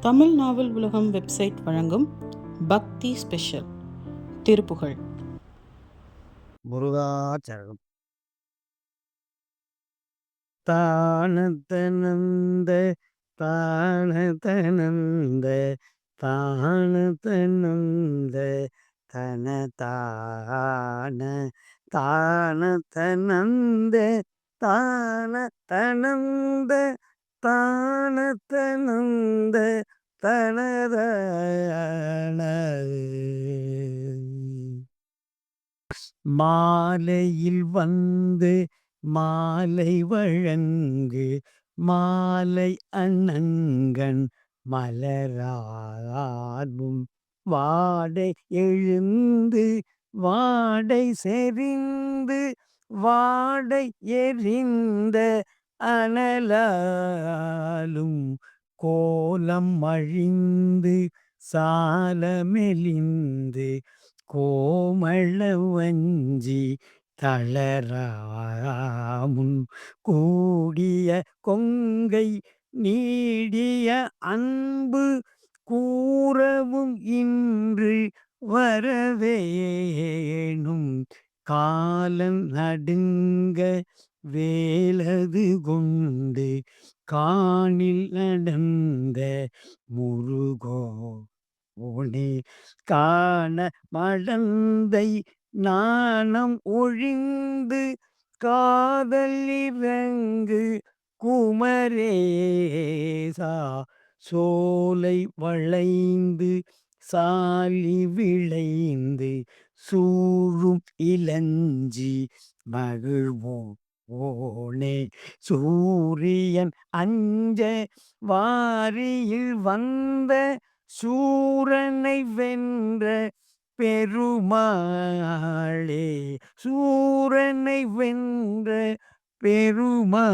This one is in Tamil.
தமிழ் நாவல் உலகம் வெப்சைட் வழங்கும் பக்தி ஸ்பெஷல். திருப்புகழ். முருகாச்சரணம் தானத்தனந்த தானத்தனந்த தானத்தனந்த தன தான தானத்தனந்த தானத்தனந்த தானத்தனந்த தனதான. மாலையில் வந்து மாலை வழங்கு மாலை அண்ணங்கண் மலராகும். வாடை எழுந்து வாடை செறிந்து வாடை எரிந்த அனலாலும் கோலம் அழிந்து சாலமெலிந்து கோமள வஞ்சி தளராமுன் கூடிய கொங்கை நீடிய அன்பு கூறவும் இன்று வரவேணும். காலன் நடுங்க வேலது கொண்டு காணில் நடந்த முருகோ உனே காண மடந்தை நாணம் ஒழிந்து காதல் இறங்கு குமரேசா. சோலை வளைந்து சாலி விளைந்து சூழும் இளஞ்சி மகிழ்வோம். ஓனே சூரியன் அஞ்ச வாரியில் வந்த சூரனை வென்ற பெருமாளே சூரனை வென்ற பெருமாளே.